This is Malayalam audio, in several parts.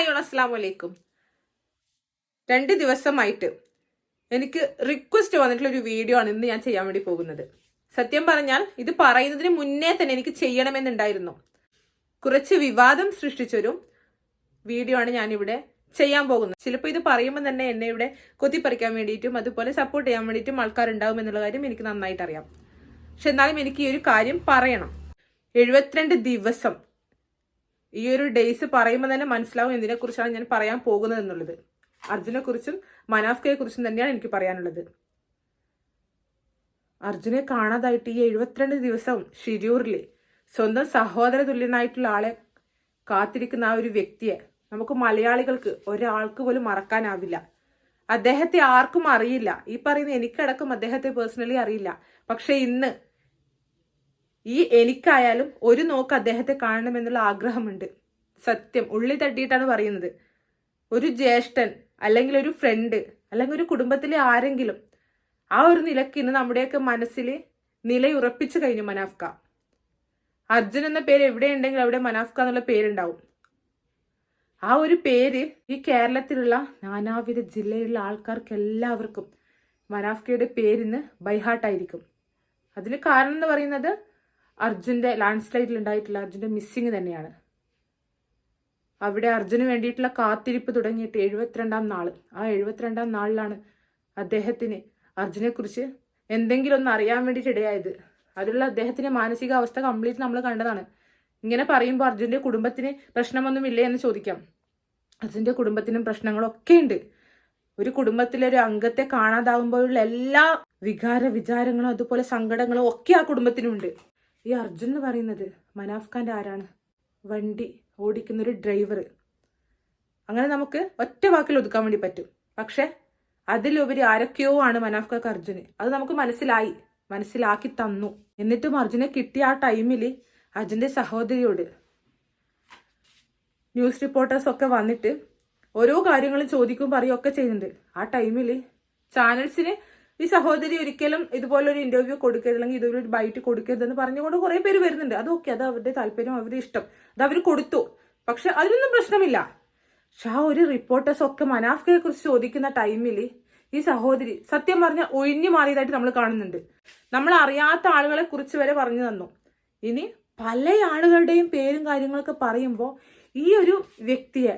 ഹായ് അസ്സാം വലൈക്കും രണ്ട് ദിവസമായിട്ട് എനിക്ക് റിക്വസ്റ്റ് വന്നിട്ടുള്ള ഒരു വീഡിയോ ആണ് ഇന്ന് ഞാൻ ചെയ്യാൻ വേണ്ടി പോകുന്നത്. സത്യം പറഞ്ഞാൽ ഇത് പറയുന്നതിന് മുന്നേ തന്നെ എനിക്ക് ചെയ്യണമെന്നുണ്ടായിരുന്നു. കുറച്ച് വിവാദം സൃഷ്ടിച്ചൊരു വീഡിയോ ആണ് ഞാനിവിടെ ചെയ്യാൻ പോകുന്നത്. ചിലപ്പോൾ ഇത് പറയുമ്പോൾ തന്നെ എന്നെ ഇവിടെ കൊത്തിപ്പറിക്കാൻ വേണ്ടിയിട്ടും അതുപോലെ സപ്പോർട്ട് ചെയ്യാൻ വേണ്ടിയിട്ടും ആൾക്കാരുണ്ടാവും എന്നുള്ള കാര്യം എനിക്ക് നന്നായിട്ട് അറിയാം പക്ഷെ എന്നാലും എനിക്ക് ഈ ഒരു കാര്യം പറയണം. എഴുപത്തിരണ്ട് ദിവസം ഈ ഒരു ഡേയ്സ് പറയുമ്പോൾ തന്നെ മനസ്സിലാവും എന്തിനെ കുറിച്ചാണ് ഞാൻ പറയാൻ പോകുന്നത് എന്നുള്ളത്. അർജുനെ കുറിച്ചും മനാഫ്കയെ കുറിച്ചും തന്നെയാണ് എനിക്ക് പറയാനുള്ളത്. അർജുനെ കാണാതായിട്ട് ഈ എഴുപത്തിരണ്ട് ദിവസം ഷിരൂറിൽ സ്വന്തം സഹോദര തുല്യനായിട്ടുള്ള ആളെ കാത്തിരിക്കുന്ന ആ ഒരു വ്യക്തിയെ നമുക്ക് മലയാളികൾക്ക് ഒരാൾക്ക് പോലും മറക്കാനാവില്ല. അദ്ദേഹത്തെ ആർക്കും അറിയില്ല. ഈ പറയുന്ന എനിക്കടക്കം അദ്ദേഹത്തെ പേഴ്സണലി അറിയില്ല. പക്ഷെ ഇന്ന് ഈ എനിക്കായാലും ഒരു നോക്ക് അദ്ദേഹത്തെ കാണണമെന്നുള്ള ആഗ്രഹമുണ്ട്. സത്യം. ഉള്ളി തട്ടിയിട്ടാണ് പറയുന്നത്. ഒരു ജ്യേഷ്ഠൻ അല്ലെങ്കിൽ ഒരു ഫ്രണ്ട് അല്ലെങ്കിൽ ഒരു കുടുംബത്തിലെ ആരെങ്കിലും ആ ഒരു നിലയ്ക്ക് ഇന്ന് നമ്മുടെയൊക്കെ മനസ്സിൽ നിലയുറപ്പിച്ചു കഴിഞ്ഞു മനാഫ്ക. അർജുൻ എന്ന പേര് എവിടെയുണ്ടെങ്കിൽ അവിടെ മനാഫ്ക എന്നുള്ള പേരുണ്ടാവും. ആ ഒരു പേര് ഈ കേരളത്തിലുള്ള നാനാവിധ ജില്ലയിലുള്ള ആൾക്കാർക്ക് എല്ലാവർക്കും മനാഫ്കയുടെ പേരിന്ന് ബൈഹാർട്ടായിരിക്കും. അതിന് കാരണം എന്ന് പറയുന്നത് അർജുന്റെ ലാൻഡ് സ്ലൈഡിൽ ഉണ്ടായിട്ടുള്ള അർജുന്റെ മിസ്സിങ് തന്നെയാണ്. അവിടെ അർജുന് വേണ്ടിയിട്ടുള്ള കാത്തിരിപ്പ് തുടങ്ങിയിട്ട് എഴുപത്തിരണ്ടാം നാൾ. ആ എഴുപത്തിരണ്ടാം നാളിലാണ് അദ്ദേഹത്തിന് അർജുനെക്കുറിച്ച് എന്തെങ്കിലും ഒന്ന് അറിയാൻ വേണ്ടിയിട്ട് ഇടയായത്. അതിലുള്ള അദ്ദേഹത്തിന്റെ മാനസികാവസ്ഥ കംപ്ലീറ്റ് നമ്മൾ കണ്ടതാണ്. ഇങ്ങനെ പറയുമ്പോൾ അർജുന്റെ കുടുംബത്തിന് പ്രശ്നമൊന്നുമില്ലേ എന്ന് ചോദിക്കാം. അർജുന്റെ കുടുംബത്തിനും പ്രശ്നങ്ങളൊക്കെ ഉണ്ട്. ഒരു കുടുംബത്തിലെ ഒരു അംഗത്തെ കാണാതാവുമ്പോഴുള്ള എല്ലാ വികാര വിചാരങ്ങളും അതുപോലെ സങ്കടങ്ങളും ഒക്കെ ആ കുടുംബത്തിനുണ്ട്. ഈ അർജുൻ എന്ന് പറയുന്നത് മനാഫ് ഖാന്റെ ആരാണ്? വണ്ടി ഓടിക്കുന്ന ഒരു ഡ്രൈവർ അങ്ങനെ നമുക്ക് ഒറ്റ വാക്കിൽ ഒതുക്കാൻ വേണ്ടി പറ്റും. പക്ഷെ അതിലുപരി ആരൊക്കെയോ ആണ് മനാഫ് ഖാക്ക് അർജുന്. അത് നമുക്ക് മനസ്സിലായി. മനസ്സിലാക്കി തന്നു. എന്നിട്ടും അർജുനെ കിട്ടിയ ആ ടൈമിൽ അർജുന്റെ സഹോദരിയോട് ന്യൂസ് റിപ്പോർട്ടേഴ്സ് ഒക്കെ വന്നിട്ട് ഓരോ കാര്യങ്ങളും ചോദിക്കും പറയുകയൊക്കെ ചെയ്യുന്നുണ്ട്. ആ ടൈമിൽ ചാനൽസിന് ഈ സഹോദരി ഒരിക്കലും ഇതുപോലൊരു ഇന്റർവ്യൂ കൊടുക്കരുത് അല്ലെങ്കിൽ ഇതുപോലെ ഒരു ബൈറ്റ് കൊടുക്കരുതെന്ന് പറഞ്ഞുകൊണ്ട് കുറെ പേര് വരുന്നുണ്ട്. അത് അത് അവരുടെ താല്പര്യം അവരുടെ ഇഷ്ടം. അത് അവർ കൊടുത്തു. പക്ഷെ അതിനൊന്നും പ്രശ്നമില്ല. പക്ഷെ ആ ഒരു റിപ്പോർട്ടേഴ്സ് ഒക്കെ മനാഫ്കയെ കുറിച്ച് ചോദിക്കുന്ന ടൈമിൽ ഈ സഹോദരി സത്യം പറഞ്ഞ ഒഴിഞ്ഞു മാറിയതായിട്ട് നമ്മൾ കാണുന്നുണ്ട്. നമ്മൾ അറിയാത്ത ആളുകളെ കുറിച്ച് വരെ പറഞ്ഞു തന്നു. ഇനി പല ആളുകളുടെയും പേരും കാര്യങ്ങളൊക്കെ പറയുമ്പോൾ ഈ ഒരു വ്യക്തിയെ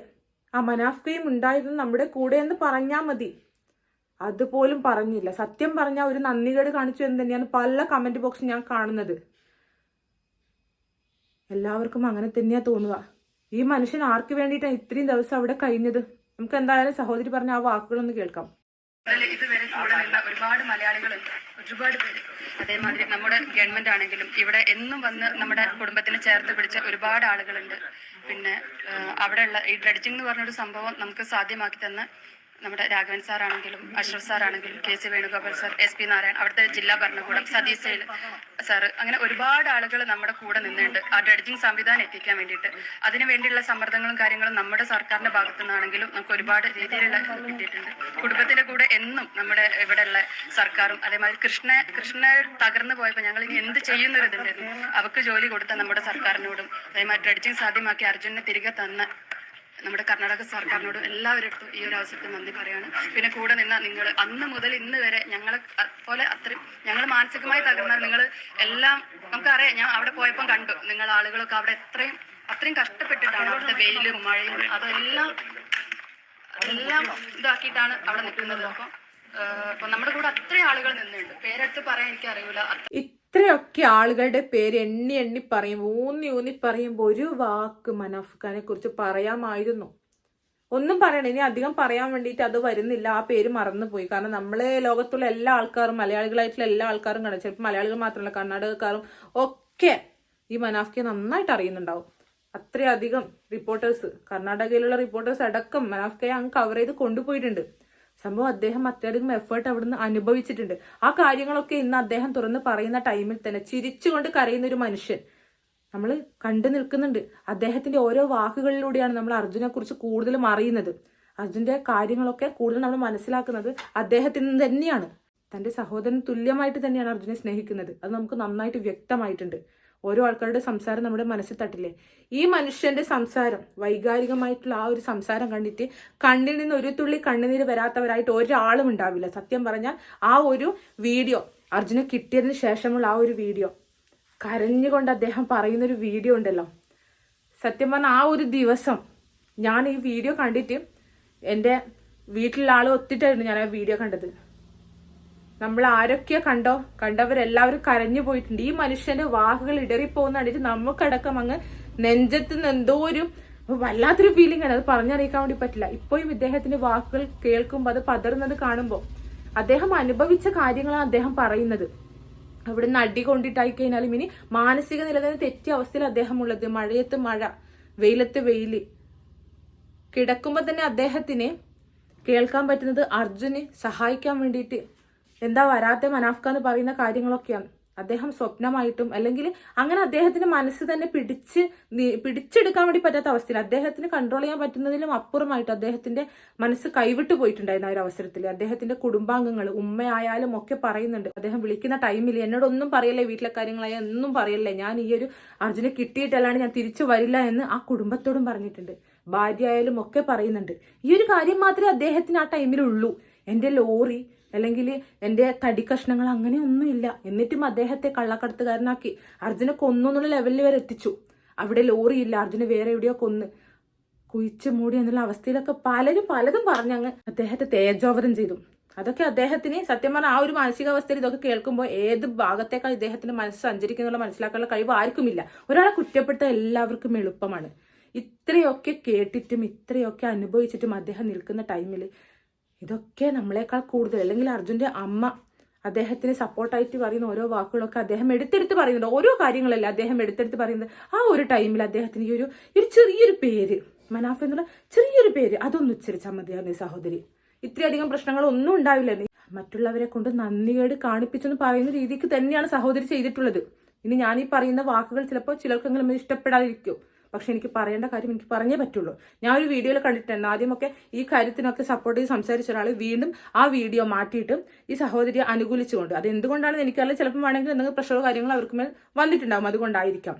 ആ മനാഫ്കയും ഉണ്ടായിരുന്നു നമ്മുടെ കൂടെ എന്ന് പറഞ്ഞാൽ മതി. അതുപോലും പറഞ്ഞില്ല. സത്യം പറഞ്ഞാൽ ഒരു നന്ദികേട് കാണിച്ചു എന്ന് തന്നെയാണ് പല കമന്റ് ബോക്സും ഞാൻ കാണുന്നത്. എല്ലാവർക്കും അങ്ങനെ തന്നെയാ തോന്നുക. ഈ മനുഷ്യൻ ആർക്ക് വേണ്ടിയിട്ടാണ് ഇത്രയും ദിവസം അവിടെ കഴിഞ്ഞത്? നമുക്ക് എന്തായാലും സഹോദരി പറഞ്ഞ ആ വാക്കുകളൊന്ന് കേൾക്കാം. ഇതുവരെ ഒരുപാട് മലയാളികളുണ്ട്. ഒരുപാട് പേര്. അതേമാതിരി നമ്മുടെ ഗവൺമെന്റ് ആണെങ്കിലും ഇവിടെ എന്നും വന്ന് നമ്മുടെ കുടുംബത്തിന് ചേർത്ത് പിടിച്ച ഒരുപാട് ആളുകളുണ്ട്. പിന്നെ അവിടെയുള്ള ഈ ഡ്രഡ്ജിംഗ് എന്ന് പറഞ്ഞൊരു സംഭവം നമുക്ക് സാധ്യമാക്കി തന്ന നമ്മുടെ രാഘവൻ സാർ ആണെങ്കിലും അഷ്റഫ് സാർ ആണെങ്കിലും K C Venugopal sir S P Narayan അവിടുത്തെ ജില്ലാ ഭരണകൂടം സൈൽ സാർ അങ്ങനെ ഒരുപാട് ആളുകൾ നമ്മുടെ കൂടെ നിന്നുണ്ട് ആ ഡ്രഡ്ജിംഗ് സംവിധാനം എത്തിക്കാൻ വേണ്ടിയിട്ട്. അതിനു വേണ്ടിയുള്ള സമ്മർദ്ദങ്ങളും കാര്യങ്ങളും നമ്മുടെ സർക്കാരിന്റെ ഭാഗത്തു നിന്നാണെങ്കിലും നമുക്ക് ഒരുപാട് രീതിയിലുള്ള കിട്ടിയിട്ടുണ്ട്. കുടുംബത്തിന്റെ കൂടെ എന്നും നമ്മുടെ ഇവിടെയുള്ള സർക്കാരും അതേമാതിരി കൃഷ്ണ കൃഷ്ണ തകർന്നു പോയപ്പോൾ ഞങ്ങൾ ഇനി എന്ത് ചെയ്യുന്നൊരു ഇതുണ്ടായിരുന്നു അവർക്ക് ജോലി കൊടുത്ത നമ്മുടെ സർക്കാരിനോടും അതേമാതിരി ഡ്രഡ്ജിംഗ് സാധ്യമാക്കി അർജുനെ തിരികെ തന്ന നമ്മുടെ കർണാടക സർക്കാരിനോട് എല്ലാവരുടെ ഈ ഒരു അവസരത്തിൽ നന്ദി പറയാണ് പിന്നെ കൂടെ നിന്ന നിങ്ങൾ അന്ന് മുതൽ ഇന്ന് വരെ ഞങ്ങളെ പോലെ അത്രയും ഞങ്ങൾ മാനസികമായി തകർന്നാൽ നിങ്ങൾ എല്ലാം നമുക്കറിയാം. ഞാൻ അവിടെ പോയപ്പോൾ കണ്ടു നിങ്ങൾ ആളുകളൊക്കെ അവിടെ എത്രയും അത്രയും കഷ്ടപ്പെട്ടിട്ടാണ് അവിടുത്തെ വെയിലും മഴയും അതെല്ലാം എല്ലാം ഇതാക്കിയിട്ടാണ് അവിടെ നിൽക്കുന്നത്. അപ്പം അപ്പൊ നമ്മുടെ കൂടെ അത്രയും ആളുകൾ നിന്നുണ്ട് പേരെടുത്ത് പറയാൻ എനിക്ക് അറിയില്ല ഇത്രയൊക്കെ ആളുകളുടെ പേര് എണ്ണി എണ്ണി പറയുമ്പോൾ ഊന്നി ഊന്നി പറയുമ്പോൾ ഒരു വാക്ക് മനാഫ് ഖാനെ കുറിച്ച് പറയാമായിരുന്നു. ഒന്നും പറയണം ഇനി അധികം പറയാൻ വേണ്ടിയിട്ട് അത് വരുന്നില്ല ആ പേര് മറന്നുപോയി. കാരണം നമ്മളെ ലോകത്തുള്ള എല്ലാ ആൾക്കാരും മലയാളികളായിട്ടുള്ള എല്ലാ ആൾക്കാരും കാണാം ചിലപ്പോൾ മലയാളികൾ മാത്രമല്ല കർണാടകക്കാരും ഒക്കെ ഈ മനാഫ്കെ നന്നായിട്ട് അറിയുന്നുണ്ടാവും. അത്രയധികം റിപ്പോർട്ടേഴ്സ് കർണാടകയിലുള്ള റിപ്പോർട്ടേഴ്സ് അടക്കം മനാഫ്ഖയെ അങ്ങ് കവർ ചെയ്ത് കൊണ്ടുപോയിട്ടുണ്ട്. സംഭവം അദ്ദേഹം അത്രയധികം എഫേർട്ട് അവിടുന്ന് അനുഭവിച്ചിട്ടുണ്ട്. ആ കാര്യങ്ങളൊക്കെ ഇന്ന് അദ്ദേഹം തുറന്ന് പറയുന്ന ടൈമിൽ തന്നെ ചിരിച്ചുകൊണ്ട് കരയുന്ന ഒരു മനുഷ്യൻ നമ്മൾ കണ്ടു നിൽക്കുന്നുണ്ട്. അദ്ദേഹത്തിന്റെ ഓരോ വാക്കുകളിലൂടെയാണ് നമ്മൾ അർജുനെ കുറിച്ച് കൂടുതലും അറിയുന്നത്. അർജുന്റെ കാര്യങ്ങളൊക്കെ കൂടുതൽ നമ്മൾ മനസ്സിലാക്കുന്നത് അദ്ദേഹത്തിൽ നിന്ന് തന്നെയാണ്. തന്റെ സഹോദരൻ തുല്യമായിട്ട് തന്നെയാണ് അർജുനെ സ്നേഹിക്കുന്നത്. അത് നമുക്ക് നന്നായിട്ട് വ്യക്തമായിട്ടുണ്ട്. ഓരോ ആൾക്കാരുടെ സംസാരം നമ്മുടെ മനസ്സിൽ തട്ടില്ലേ? ഈ മനുഷ്യന്റെ സംസാരം വൈകാരികമായിട്ടുള്ള ആ ഒരു സംസാരം കണ്ടിട്ട് കണ്ണിൽ നിന്ന് ഒരു തുള്ളി കണ്ണുനീര് വരാത്തവരായിട്ട് ഒരാളും ഉണ്ടാവില്ല. സത്യം പറഞ്ഞാൽ ആ ഒരു വീഡിയോ അർജുന കിട്ടിയതിന് ശേഷമുള്ള ആ ഒരു വീഡിയോ കരഞ്ഞുകൊണ്ട് അദ്ദേഹം പറയുന്നൊരു വീഡിയോ ഉണ്ടല്ലോ. സത്യം പറഞ്ഞാൽ ആ ഒരു ദിവസം ഞാൻ ഈ വീഡിയോ കണ്ടിട്ട് എന്റെ വീട്ടിലുള്ള ആൾ ഒത്തിട്ടായിരുന്നു ഞാൻ ആ വീഡിയോ കണ്ടത്. നമ്മൾ ആരൊക്കെയോ കണ്ടോ? കണ്ടവരെല്ലാവരും കരഞ്ഞു പോയിട്ടുണ്ട്. ഈ മനുഷ്യന്റെ വാക്കുകൾ ഇടറിപ്പോകുന്ന കണ്ടിട്ട് നമുക്കടക്കം അങ്ങ് നെഞ്ചത്ത് നിന്ന് എന്തോ ഒരു വല്ലാത്തൊരു ഫീലിംഗ് ആണ്. അത് പറഞ്ഞറിയിക്കാൻ വേണ്ടി പറ്റില്ല. ഇപ്പോഴും ഇദ്ദേഹത്തിന്റെ വാക്കുകൾ കേൾക്കുമ്പോൾ അത് പതറുന്നത് കാണുമ്പോൾ അദ്ദേഹം അനുഭവിച്ച കാര്യങ്ങളാണ് അദ്ദേഹം പറയുന്നത്. അവിടെ നിന്ന് അടി കൊണ്ടിട്ടായി കഴിഞ്ഞാലും ഇനി മാനസിക നില തന്നെ തെറ്റിയ അവസ്ഥയിൽ അദ്ദേഹം ഉള്ളത് മഴയത്ത് മഴ വെയിലത്ത് വെയിൽ. കിടക്കുമ്പോൾ തന്നെ അദ്ദേഹത്തിന് കേൾക്കാൻ പറ്റുന്നത് അർജുന് സഹായിക്കാൻ വേണ്ടിയിട്ട് എന്താ വരാത്ത മനാഫ്ക എന്ന് പറയുന്ന കാര്യങ്ങളൊക്കെയാണ്. അദ്ദേഹം സ്വപ്നമായിട്ടും അല്ലെങ്കിൽ അങ്ങനെ അദ്ദേഹത്തിന്റെ മനസ്സ് തന്നെ പിടിച്ച് പിടിച്ചെടുക്കാൻ വേണ്ടി പറ്റാത്ത അവസ്ഥയിൽ അദ്ദേഹത്തിന് കൺട്രോൾ ചെയ്യാൻ പറ്റുന്നതിലും അപ്പുറമായിട്ട് അദ്ദേഹത്തിന്റെ മനസ്സ് കൈവിട്ടു പോയിട്ടുണ്ടായിരുന്നു ഒരു അവസരത്തിൽ. അദ്ദേഹത്തിന്റെ കുടുംബാംഗങ്ങൾ ഉമ്മയായാലും ഒക്കെ പറയുന്നുണ്ട്. അദ്ദേഹം വിളിക്കുന്ന ടൈമിൽ എന്നോടൊന്നും പറയല്ലേ വീട്ടിലെ കാര്യങ്ങളായ ഒന്നും പറയല്ലേ ഞാൻ ഈ ഒരു അർജുനെ കിട്ടിയിട്ടല്ലാണ്ട് ഞാൻ തിരിച്ചു വരില്ല എന്ന് ആ കുടുംബത്തോടും പറഞ്ഞിട്ടുണ്ട്. ഭാര്യ ആയാലും ഒക്കെ പറയുന്നുണ്ട്. ഈ ഒരു കാര്യം മാത്രമേ അദ്ദേഹത്തിന് ആ ടൈമിലുള്ളൂ എന്റെ ലോറി അല്ലെങ്കിൽ എന്റെ തടി കഷ്ണങ്ങൾ അങ്ങനെയൊന്നുമില്ല എന്നിട്ടും അദ്ദേഹത്തെ കള്ളക്കടത്തുകാരനാക്കി. അർജുനെ കൊന്നു എന്നുള്ള ലെവലിൽ വരെ എത്തിച്ചു. അവിടെ ലോറിയില്ല ഇല്ല. അർജുനെ വേറെ എവിടെയോ കൊന്ന്. കുഴിച്ചു മൂടി എന്നുള്ള അവസ്ഥയിലൊക്കെ പലരും പലതും പറഞ്ഞങ്ങ് അദ്ദേഹത്തെ തേജോവധം ചെയ്തു. അതൊക്കെ അദ്ദേഹത്തിന് സത്യം പറഞ്ഞാൽ ആ ഒരു മാനസികാവസ്ഥയിൽ ഇതൊക്കെ കേൾക്കുമ്പോൾ ഏത് ഭാഗത്തേക്കാൾ ഇദ്ദേഹത്തിന്റെ മനസ്സ് സഞ്ചരിക്കുന്നുള്ള മനസ്സിലാക്കാനുള്ള കഴിവ് ആർക്കുമില്ല. ഒരാളെ കുറ്റപ്പെടുത്ത എല്ലാവർക്കും എളുപ്പമാണ്. ഇത്രയൊക്കെ കേട്ടിട്ടും ഇത്രയൊക്കെ അനുഭവിച്ചിട്ടും അദ്ദേഹം നിൽക്കുന്ന ടൈമിൽ ഇതൊക്കെ നമ്മളെക്കാൾ കൂടുതൽ. അല്ലെങ്കിൽ അർജുന്റെ അമ്മ അദ്ദേഹത്തിന് സപ്പോർട്ടായിട്ട് പറയുന്ന ഓരോ വാക്കുകളൊക്കെ അദ്ദേഹം എടുത്തെടുത്ത് പറയുന്നുണ്ട്. ഓരോ കാര്യങ്ങളല്ല അദ്ദേഹം എടുത്തെടുത്ത് പറയുന്നത്. ആ ഒരു ടൈമിൽ അദ്ദേഹത്തിന് ഈ ഒരു ഒരു ചെറിയൊരു പേര് മനാഫ് എന്നുള്ള ചെറിയൊരു പേര് അതൊന്ന് ഉച്ചരിച്ചാൽ മതിയായിരുന്നു സഹോദരി. ഇത്രയധികം പ്രശ്നങ്ങളൊന്നും ഉണ്ടാവില്ല. മറ്റുള്ളവരെ കൊണ്ട് നന്ദികേട് കാണിപ്പിച്ചെന്ന് പറയുന്ന രീതിക്ക് തന്നെയാണ് സഹോദരി ചെയ്തിട്ടുള്ളത്. ഇനി ഞാൻ ഈ പറയുന്ന വാക്കുകൾ ചിലപ്പോൾ ചിലർക്കെങ്കിലും ഇഷ്ടപ്പെടാതിരിക്കും. പക്ഷെ എനിക്ക് പറയേണ്ട കാര്യം എനിക്ക് പറഞ്ഞേ പറ്റുള്ളൂ. ഞാൻ ഒരു വീഡിയോയിൽ കണ്ടിട്ടുണ്ട്. ആദ്യമൊക്കെ ഈ കാര്യത്തിനൊക്കെ സപ്പോർട്ട് ചെയ്ത് സംസാരിച്ച ഒരാൾ വീണ്ടും ആ വീഡിയോ മാറ്റിയിട്ട് ഈ സഹോദരിയെ അനുകൂലിച്ചുകൊണ്ട്. അത് എന്തുകൊണ്ടാണെന്ന് എനിക്കറിയില്ല. ചിലപ്പോൾ വേണമെങ്കിൽ എന്തെങ്കിലും പ്രഷറോ കാര്യങ്ങളോ അവർക്ക് മേൽ വന്നിട്ടുണ്ടാകും അതുകൊണ്ടായിരിക്കാം.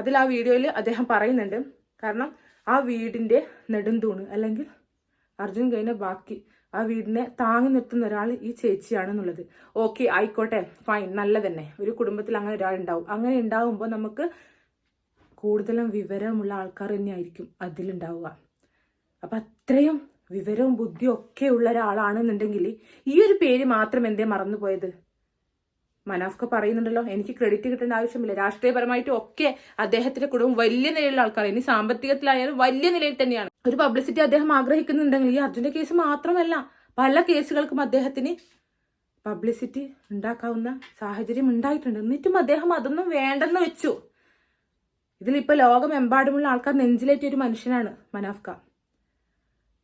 അതിൽ ആ വീഡിയോയിൽ അദ്ദേഹം പറയുന്നുണ്ട്. കാരണം ആ വീടിന്റെ നെടുന്തൂണ് അല്ലെങ്കിൽ അർജുൻ കഴിഞ്ഞ ബാക്കി ആ വീടിനെ താങ്ങി നിർത്തുന്ന ഒരാൾ ഈ ചേച്ചിയാണെന്നുള്ളത്. ഓക്കെ ആയിക്കോട്ടെ. ഫൈൻ നല്ല തന്നെ ഒരു കുടുംബത്തിൽ അങ്ങനെ ഒരാൾ ഉണ്ടാവും. അങ്ങനെ ഉണ്ടാവുമ്പോൾ നമുക്ക് കൂടുതലും വിവരമുള്ള ആൾക്കാർ തന്നെയായിരിക്കും അതിലുണ്ടാവുക. അപ്പം അത്രയും വിവരവും ബുദ്ധിയും ഒക്കെ ഉള്ള ഒരാളാണെന്നുണ്ടെങ്കിൽ ഈ ഒരു പേര് മാത്രം എന്തേ മറന്നുപോയത്? മനാഫ്ക പറയുന്നുണ്ടല്ലോ എനിക്ക് ക്രെഡിറ്റ് കിട്ടേണ്ട ആവശ്യമില്ല. രാഷ്ട്രീയപരമായിട്ടും ഒക്കെ അദ്ദേഹത്തിന്റെ കുടുംബം വലിയ നിലയിലുള്ള ആൾക്കാർ ഇനി സാമ്പത്തികത്തിലായാലും വലിയ നിലയിൽ തന്നെയാണ്. ഒരു പബ്ലിസിറ്റി അദ്ദേഹം ആഗ്രഹിക്കുന്നുണ്ടെങ്കിൽ ഈ അർജുന്റെ കേസ് മാത്രമല്ല പല കേസുകൾക്കും അദ്ദേഹത്തിന് പബ്ലിസിറ്റി ഉണ്ടാക്കാവുന്ന സാഹചര്യം ഉണ്ടായിട്ടുണ്ട്. എന്നിട്ടും അദ്ദേഹം അതൊന്നും വേണ്ടെന്ന് വെച്ചു. ഇതിലിപ്പോ ലോകമെമ്പാടുമുള്ള ആൾക്കാർ നെഞ്ചിലേറ്റിയ ഒരു മനുഷ്യനാണ് മനാഫ്ക.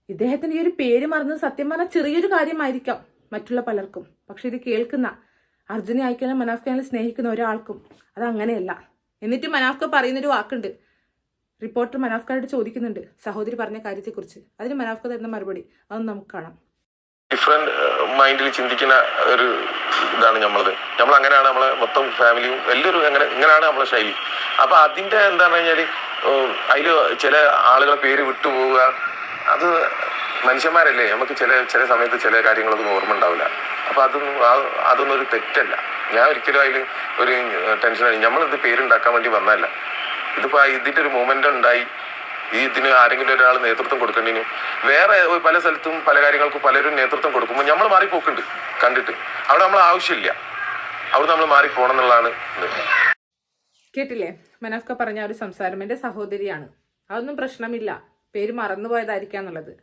ഇദ്ദേഹത്തിന്റെ ഈ ഒരു പേര് മറന്നത് സത്യം പറഞ്ഞാൽ ചെറിയൊരു കാര്യമായിരിക്കാം മറ്റുള്ള പലർക്കും. പക്ഷെ ഇത് കേൾക്കുന്ന അർജുനെ അയക്കാനും മനാഫ്ഖാനെ സ്നേഹിക്കുന്ന ഒരാൾക്കും അത് അങ്ങനെയല്ല. എന്നിട്ട് മനാഫ്ക പറയുന്നൊരു വാക്കുണ്ട്. റിപ്പോർട്ടർ മനാഫ്ഖാനോട് ചോദിക്കുന്നുണ്ട് സഹോദരി പറഞ്ഞ കാര്യത്തെക്കുറിച്ച്. അതിന് മനാഫ്ക തരുന്ന മറുപടി അതൊന്ന് നമുക്ക് കാണാം. ഡിഫറെന്റ് മൈൻഡിൽ ചിന്തിക്കുന്ന ഒരു ഇതാണ് നമ്മളത് നമ്മൾ അങ്ങനെയാണ് നമ്മളെ മൊത്തം ഫാമിലിയും എല്ലാവരും അങ്ങനെ ഇങ്ങനെയാണ് നമ്മളെ ശൈലി. അപ്പൊ അതിന്റെ എന്താന്ന് കഴിഞ്ഞാൽ അതിൽ ചില ആളുകളെ പേര് വിട്ടുപോവുക. അത് മനുഷ്യന്മാരല്ലേ? നമുക്ക് ചില ചില സമയത്ത് ചില കാര്യങ്ങളൊന്നും ഓർമ്മ ഉണ്ടാവില്ല. അപ്പൊ അതൊന്നും അതൊന്നും ഒരു തെറ്റല്ല. ഞാൻ ഒരിക്കലും അതിൽ ഒരു ടെൻഷൻ നമ്മളിത് പേരുണ്ടാക്കാൻ വേണ്ടി വന്നതല്ല. ഇതിപ്പോ ഇതിന്റെ ഒരു മൂമെന്റ് ഉണ്ടായി. ഈ ഇതിന് ആരെങ്കിലും ഒരാൾ നേതൃത്വം കൊടുക്കേണ്ടിനും വേറെ പല സ്ഥലത്തും പല കാര്യങ്ങൾക്കും പലരും നേതൃത്വം കൊടുക്കുമ്പോൾ നമ്മൾ മാറിപ്പോക്കുണ്ട് കണ്ടിട്ട്. അവിടെ നമ്മൾ ആവശ്യമില്ല. അവിടെ നമ്മൾ മാറിപ്പോണം എന്നുള്ളതാണ് കേട്ടില്ലേ? മനാഫ്ക പറഞ്ഞ ഒരു സംസാരം എന്റെ സഹോദരിയാണ്. അതൊന്നും പ്രശ്നമില്ല. പേര് മറന്നുപോയതായിരിക്കാം എന്നുള്ളത്.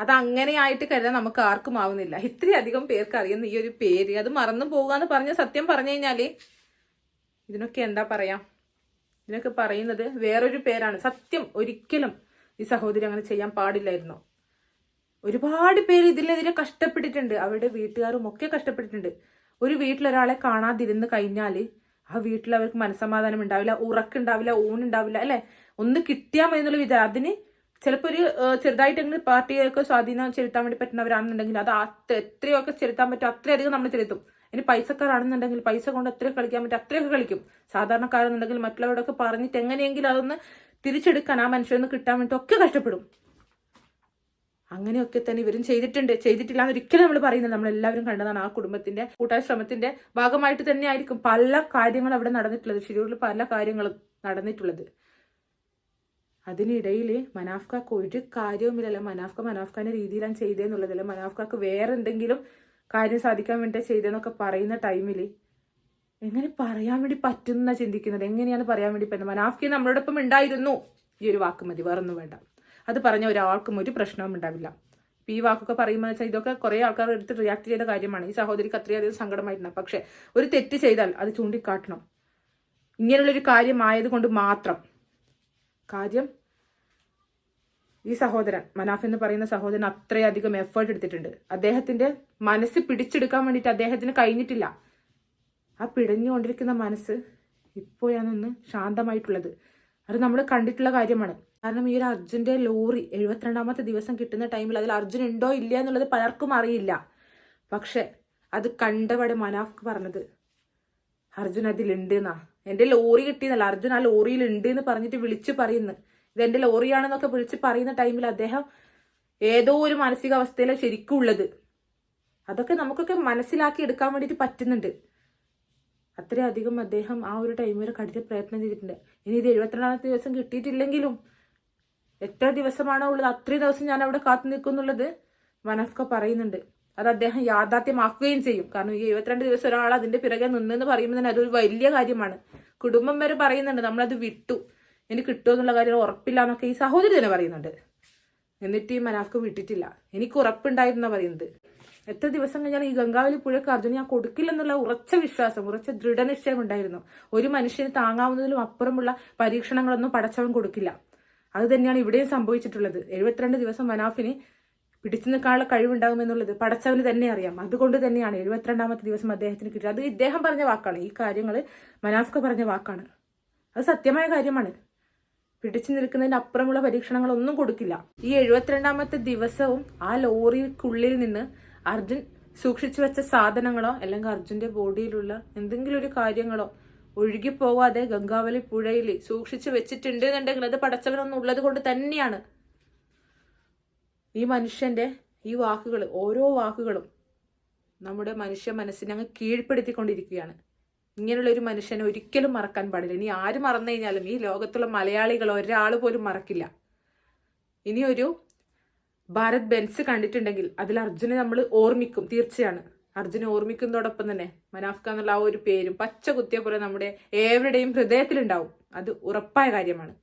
അത് അങ്ങനെയായിട്ട് കരുതാൻ നമുക്ക് ആർക്കും ആവുന്നില്ല. ഇത്രയധികം പേർക്ക് അറിയുന്ന ഈ ഒരു പേര് അത് മറന്നു പോകുക എന്ന് പറഞ്ഞ സത്യം പറഞ്ഞു കഴിഞ്ഞാൽ ഇതിനൊക്കെ എന്താ പറയാ? ഇതിനൊക്കെ പറയുന്നത് വേറൊരു പേരാണ്. സത്യം ഒരിക്കലും ഈ സഹോദരി അങ്ങനെ ചെയ്യാൻ പാടില്ലായിരുന്നു. ഒരുപാട് പേര് ഇതിനെതിരെ കഷ്ടപ്പെട്ടിട്ടുണ്ട്. അവരുടെ വീട്ടുകാരും ഒക്കെ കഷ്ടപ്പെട്ടിട്ടുണ്ട്. ഒരു വീട്ടിലൊരാളെ കാണാതിരുന്ന് കഴിഞ്ഞാൽ ആ വീട്ടിൽ അവർക്ക് മനസ്സമാധാനം ഉണ്ടാവില്ല ഉറക്കുണ്ടാവില്ല ഊണുണ്ടാവില്ല അല്ലെ? ഒന്ന് കിട്ടിയാൽ മതി എന്നുള്ള വിചാരം. അതിന് ചിലപ്പോൾ ഒരു ചെറുതായിട്ടെങ്കിലും പാർട്ടിയൊക്കെ സ്വാധീനം ചെലുത്താൻ വേണ്ടി പറ്റുന്നവരാണെന്നുണ്ടെങ്കിൽ അത് എത്രയൊക്കെ ചെലുത്താൻ പറ്റും അത്രയധികം നമ്മൾ ചെലുത്തും. ഇനി പൈസക്കാരാണെന്നുണ്ടെങ്കിൽ പൈസ കൊണ്ട് എത്രയൊക്കെ കളിക്കാൻ പറ്റും അത്രയൊക്കെ കളിക്കും. സാധാരണക്കാരെന്നുണ്ടെങ്കിൽ മറ്റുള്ളവരോടൊക്കെ പറഞ്ഞിട്ട് എങ്ങനെയെങ്കിലും അതൊന്ന് തിരിച്ചെടുക്കാൻ ആ മനുഷ്യരൊന്ന് കിട്ടാൻ വേണ്ടി ഒക്കെ കഷ്ടപ്പെടും. അങ്ങനെയൊക്കെ തന്നെ ഇവരും ചെയ്തിട്ടുണ്ട്. ചെയ്തിട്ടില്ല എന്ന് ഒരിക്കലും നമ്മൾ പറയുന്നത് നമ്മൾ എല്ലാവരും കണ്ടതാണ് ആ കുടുംബത്തിന്റെ കൂട്ടായ ശ്രമത്തിന്റെ ഭാഗമായിട്ട് തന്നെ ആയിരിക്കും പല കാര്യങ്ങളും അവിടെ നടന്നിട്ടുള്ളത്. ഷിരൂരിൽ പല കാര്യങ്ങളും നടന്നിട്ടുള്ളത്. അതിനിടയിൽ മനാഫ്കാക്ക് ഒരു കാര്യവുമില്ലല്ലോ. മനാഫ്ക മനാഫ്ഖാന്റെ രീതിയിലാണ് ചെയ്തതെന്നുള്ളതല്ല മനാഫ്കാക്ക് വേറെ എന്തെങ്കിലും കാര്യം സാധിക്കാൻ വേണ്ടി ചെയ്തതെന്നൊക്കെ പറയുന്ന ടൈമിൽ എങ്ങനെ പറയാൻ വേണ്ടി പറ്റുന്ന ചിന്തിക്കുന്നത്? എങ്ങനെയാണ് പറയാൻ വേണ്ടി പറ്റുന്നത്? മനാഫ്കി നമ്മളോടൊപ്പം ഉണ്ടായിരുന്നു. ഈ ഒരു വാക്ക് മതി. വേറൊന്നും വേണ്ട. അത് പറഞ്ഞ ഒരാൾക്കും ഒരു പ്രശ്നവും ഉണ്ടാവില്ല. ഈ വാക്കൊക്കെ പറയുമ്പോൾ വെച്ചാൽ ഇതൊക്കെ കുറേ ആൾക്കാർ എടുത്ത് റിയാക്ട് ചെയ്ത കാര്യമാണ്. ഈ സഹോദരിക്ക് അത്രയധികം സങ്കടമായിട്ടുണ്ട് പക്ഷേ ഒരു തെറ്റ് ചെയ്താൽ അത് ചൂണ്ടിക്കാട്ടണം. ഇങ്ങനെയുള്ളൊരു കാര്യമായത് കൊണ്ട് മാത്രം. കാര്യം ഈ സഹോദരൻ മനാഫ് എന്ന് പറയുന്ന സഹോദരൻ അത്രയധികം എഫേർട്ട് എടുത്തിട്ടുണ്ട്. അദ്ദേഹത്തിന്റെ മനസ്സ് പിടിച്ചെടുക്കാൻ വേണ്ടിട്ട് അദ്ദേഹത്തിന് കഴിഞ്ഞിട്ടില്ല. ആ പിടഞ്ഞുകൊണ്ടിരിക്കുന്ന മനസ്സ് ഇപ്പോഴാണൊന്ന് ശാന്തമായിട്ടുള്ളത്. അത് നമ്മൾ കണ്ടിട്ടുള്ള കാര്യമാണ്. കാരണം ഈ ഒരു അർജുന്റെ ലോറി എഴുപത്തിരണ്ടാമത്തെ ദിവസം കിട്ടുന്ന ടൈമിൽ അതിൽ അർജുൻ ഉണ്ടോ ഇല്ല എന്നുള്ളത് പലർക്കും അറിയില്ല. പക്ഷെ അത് കണ്ടപാടെ മനാഫ് പറഞ്ഞത് അർജുൻ അതിലുണ്ട് എന്നാ എന്റെ ലോറി കിട്ടിയെന്നല്ല അർജുൻ ആ ലോറിയിൽ ഉണ്ട് എന്ന് പറഞ്ഞിട്ട് വിളിച്ചു പറയുന്നു. ഇത് എന്റെ ലോറിയാണെന്നൊക്കെ വിളിച്ച് പറയുന്ന ടൈമിൽ അദ്ദേഹം ഏതോ ഒരു മാനസികാവസ്ഥയിലാണ് ശരിക്കും ഉള്ളത്. അതൊക്കെ നമുക്കൊക്കെ മനസ്സിലാക്കി എടുക്കാൻ വേണ്ടിയിട്ട് പറ്റുന്നുണ്ട്. അത്രയധികം അദ്ദേഹം ആ ഒരു ടൈമിൽ കഠിന പ്രയത്നം ചെയ്തിട്ടുണ്ട്. ഇനി ഇത് എഴുപത്തിരണ്ടാമത്തെ ദിവസം കിട്ടിയിട്ടില്ലെങ്കിലും എത്ര ദിവസമാണോ ഉള്ളത്? അത്രയും ദിവസം ഞാൻ അവിടെ കാത്തു നിൽക്കുന്നുള്ളത് മനസ്ക പറയുന്നുണ്ട്. അത് അദ്ദേഹം യാഥാർത്ഥ്യമാക്കുകയും ചെയ്യും. കാരണം ഈ എഴുപത്തിരണ്ട് ദിവസം ഒരാൾ അതിന്റെ പിറകെ നിന്നെന്ന് പറയുമ്പോൾ തന്നെ അതൊരു വലിയ കാര്യമാണ്. കുടുംബം വരെ പറയുന്നുണ്ട് നമ്മളത് വിട്ടു. ഇനി കിട്ടുമോ എന്നുള്ള കാര്യം ഉറപ്പില്ല എന്നൊക്കെ ഈ സഹോദരി തന്നെ പറയുന്നുണ്ട്. എന്നിട്ട് ഈ മനാഫ്ക്ക് വിട്ടിട്ടില്ല. എനിക്ക് ഉറപ്പുണ്ടായിരുന്ന പറയുന്നത്. എത്ര ദിവസം കഴിഞ്ഞാൽ ഈ ഗംഗാവലി പുഴയ്ക്ക് അർജുന ഞാൻ കൊടുക്കില്ലെന്നുള്ള ഉറച്ച വിശ്വാസം ഉറച്ച ദൃഢനിശ്ചയം ഉണ്ടായിരുന്നു. ഒരു മനുഷ്യന് താങ്ങാവുന്നതിലും അപ്പുറമുള്ള പരീക്ഷണങ്ങളൊന്നും പടച്ചവൻ കൊടുക്കില്ല. അത് തന്നെയാണ് ഇവിടെയും സംഭവിച്ചിട്ടുള്ളത്. എഴുപത്തിരണ്ട് ദിവസം മനാഫിന് പിടിച്ചു നിൽക്കാനുള്ള കഴിവുണ്ടാകുമെന്നുള്ളത് പടച്ചവന് തന്നെ അറിയാം. അതുകൊണ്ട് തന്നെയാണ് എഴുപത്തിരണ്ടാമത്തെ ദിവസം അദ്ദേഹത്തിന് കിട്ടിയത്. അത് ഇദ്ദേഹം പറഞ്ഞ വാക്കാണ്. ഈ കാര്യങ്ങൾ മനാഫ്ക പറഞ്ഞ വാക്കാണ്. അത് സത്യമായ കാര്യമാണ്. പിടിച്ചു നിൽക്കുന്നതിന് അപ്പുറമുള്ള പരീക്ഷണങ്ങളൊന്നും കൊടുക്കില്ല. ഈ എഴുപത്തിരണ്ടാമത്തെ ദിവസവും ആ ലോറിക്കുള്ളിൽ നിന്ന് അർജുൻ സൂക്ഷിച്ചു വെച്ച സാധനങ്ങളോ അല്ലെങ്കിൽ അർജുന്റെ ബോഡിയിലുള്ള എന്തെങ്കിലും ഒരു കാര്യങ്ങളോ ഒഴുകി പോവാതെ ഗംഗാവലി പുഴയിൽ സൂക്ഷിച്ചു വെച്ചിട്ടുണ്ട് എന്നുണ്ടെങ്കിൽ അത് പടച്ചവനൊന്നും ഉള്ളത് കൊണ്ട് തന്നെയാണ്. ഈ മനുഷ്യന്റെ ഈ വാക്കുകൾ ഓരോ വാക്കുകളും നമ്മുടെ മനുഷ്യ മനസ്സിനെ അങ്ങ് കീഴ്പ്പെടുത്തിക്കൊണ്ടിരിക്കുകയാണ്. ഇങ്ങനെയുള്ള ഒരു മനുഷ്യനെ ഒരിക്കലും മറക്കാൻ പാടില്ല. ഇനി ആര് മറന്നു കഴിഞ്ഞാലും ഈ ലോകത്തുള്ള മലയാളികൾ ഒരാൾ പോലും മറക്കില്ല. ഇനിയൊരു ഭാരത് ബെൻസ് കണ്ടിട്ടുണ്ടെങ്കിൽ അതിൽ അർജുനെ നമ്മൾ ഓർമ്മിക്കും തീർച്ചയാണ്. അർജുനെ ഓർമ്മിക്കുന്നതോടൊപ്പം തന്നെ മനാഫ്ക എന്നുള്ള ആ ഒരു പേരും പച്ച കുത്തിയ പോലെ നമ്മുടെ ഏവരുടെയും ഹൃദയത്തിലുണ്ടാവും. അത് ഉറപ്പായ കാര്യമാണ്.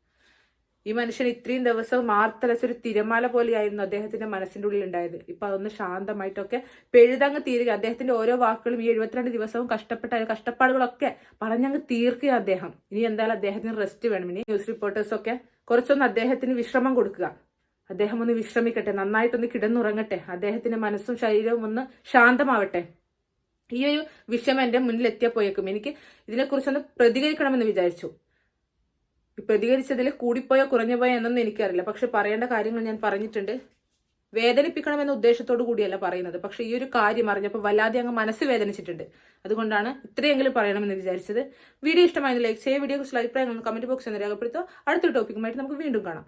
ഈ മനുഷ്യൻ ഇത്രയും ദിവസം മാർത്തലസ് മാർത്തലച്ചൊരു തിരമാല പോലെയായിരുന്നു അദ്ദേഹത്തിന്റെ മനസ്സിന്റെ ഉള്ളിൽ ഉണ്ടായത് ഇപ്പൊ അതൊന്ന് ശാന്തമായിട്ടൊക്കെ പെഴുതങ്ങ് തീരുക. അദ്ദേഹത്തിന്റെ ഓരോ വാക്കുകളും ഈ എഴുപത്തിരണ്ട് ദിവസവും കഷ്ടപ്പെട്ട കഷ്ടപ്പാടുകളൊക്കെ പറഞ്ഞങ്ങ് തീർക്കുക അദ്ദേഹം. ഇനി എന്തായാലും അദ്ദേഹത്തിന് റെസ്റ്റ് വേണം. ഇനി ന്യൂസ് റിപ്പോർട്ടേഴ്സ് ഒക്കെ കുറച്ചൊന്ന് അദ്ദേഹത്തിന് വിശ്രമം കൊടുക്കുക. അദ്ദേഹം ഒന്ന് വിശ്രമിക്കട്ടെ നന്നായിട്ടൊന്ന് കിടന്നുറങ്ങട്ടെ അദ്ദേഹത്തിന്റെ മനസ്സും ശരീരവും ഒന്ന് ശാന്തമാവട്ടെ. ഈ ഒരു വിഷയം എന്റെ മുന്നിൽ എത്തിയപ്പോയേക്കും എനിക്ക് ഇതിനെക്കുറിച്ചൊന്ന് പ്രതികരിക്കണമെന്ന് വിചാരിച്ചു. പ്രതികരിച്ചതിൽ കൂടിപ്പോയോ കുറഞ്ഞുപോയോ എന്നൊന്നും എനിക്കറിയില്ല. പക്ഷെ പറയേണ്ട കാര്യങ്ങൾ ഞാൻ പറഞ്ഞിട്ടുണ്ട്. വേദനിപ്പിക്കണമെന്ന ഉദ്ദേശത്തോടു കൂടിയല്ല പറയുന്നത്. പക്ഷെ ഈ ഒരു കാര്യം അറിഞ്ഞപ്പോൾ വല്ലാതെ അങ്ങ് മനസ്സ് വേദനിച്ചിട്ടുണ്ട്. അതുകൊണ്ടാണ് ഇത്രയെങ്കിലും പറയണമെന്ന് വിചാരിച്ചത്. വീഡിയോ ഇഷ്ടമായെങ്കിൽ ലൈക്ക് ചെയ്യുക ലൈക്ക് അഭിപ്രായങ്ങൾ കമന്റ് ബോക്സിൽ രേഖപ്പെടുത്തുക. അടുത്ത ടോപ്പിക്കുമായിട്ട് നമുക്ക് വീണ്ടും കാണാം.